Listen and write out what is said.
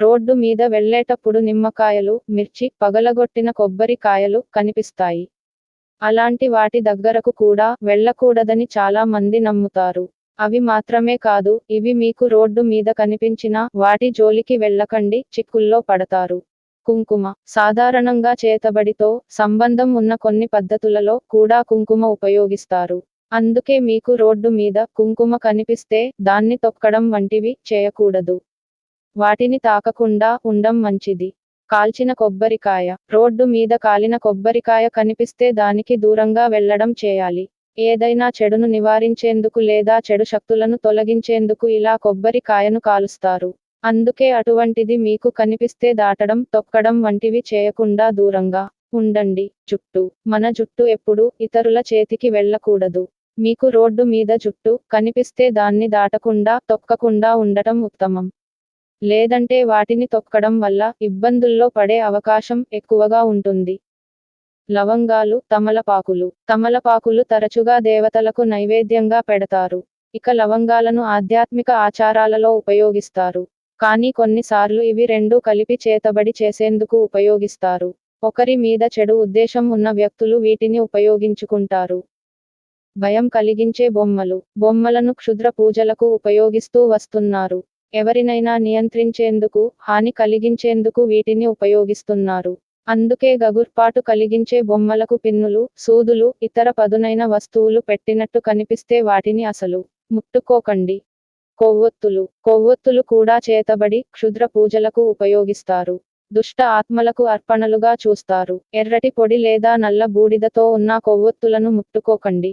Road మీద వెళ్ళేటప్పుడు నిమ్మకాయలు మిర్చి పగలగొట్టిన కొబ్బరి కాయలు కనిపిస్తాయి. అలాంటి వాటి దగ్గరకు కూడా వెళ్ళకూడదని చాలా మంది నమ్ముతారు. అవి మాత్రమే కాదు ఇవి మీకు రోడ్డు మీద కనిపించిన వాటి జోలికి వెళ్ళకండి చిక్కుల్లో పడతారు. కుంకుమ సాధారణంగా చేతబడితో సంబంధం ఉన్న కొన్ని పద్ధతులలో కూడా కుంకుమ ఉపయోగిస్తారు. అందుకే మీకు రోడ్డు మీద కుంకుమ కనిపిస్తే దాన్ని తొక్కడం వంటివి చేయకూడదు. వాటిని తాకకుండా ఉండం మంచిది. కాల్చిన కొబ్బరికాయ రోడ్డు మీద కాలిన కొబ్బరికాయ కనిపిస్తే దానికి దూరంగా వెళ్ళడం చేయాలి. ఏదైనా చెడును నివారించేందుకు లేదా చెడు శక్తులను తొలగించేందుకు ఇలా కొబ్బరికాయను కాలుస్తారు. అందుకే అటువంటిది మీకు కనిపిస్తే దాటడం తొక్కడం వంటివి చేయకుండా దూరంగా ఉండండి. జుట్టు. మన జుట్టు ఎప్పుడు ఇతరుల చేతికి వెళ్ళకూడదు. మీకు రోడ్డు మీద జుట్టు కనిపిస్తే దాన్ని దాటకుండా తొక్కకుండా ఉండటం ఉత్తమం. లేదంటే వాటిని తొక్కడం వల్ల ఇబ్బందుల్లో పడే అవకాశం ఎక్కువగా ఉంటుంది. లవంగాలు తమలపాకులు. తమలపాకులు తరచుగా దేవతలకు నైవేద్యంగా పెడతారు. ఇక లవంగాలను ఆధ్యాత్మిక ఆచారాలలో ఉపయోగిస్తారు. కానీ కొన్నిసార్లు ఇవి రెండు కలిపి చేతబడి చేసేందుకు ఉపయోగిస్తారు. ఒకరి మీద చెడు ఉద్దేశం ఉన్న వ్యక్తులు వీటిని ఉపయోగించుకుంటారు. భయం కలిగించే బొమ్మలు. బొమ్మలను క్షుద్ర పూజలకు ఉపయోగిస్తూ వస్తున్నారు. ఎవరినైనా నియంత్రించేందుకు హాని కలిగించేందుకు వీటిని ఉపయోగిస్తున్నారు. అందుకే గగుర్పాటు కలిగించే బొమ్మలకు పిన్నులు సూదులు ఇతర పదునైన వస్తువులు పెట్టినట్టు కనిపిస్తే వాటిని అసలు ముట్టుకోకండి. కొవ్వొత్తులు. కొవ్వొత్తులు కూడా చేతబడి క్షుద్ర పూజలకు ఉపయోగిస్తారు. దుష్ట ఆత్మలకు అర్పణలుగా చూస్తారు. ఎర్రటి పొడి లేదా నల్ల బూడిదతో ఉన్న కొవ్వొత్తులను ముట్టుకోకండి.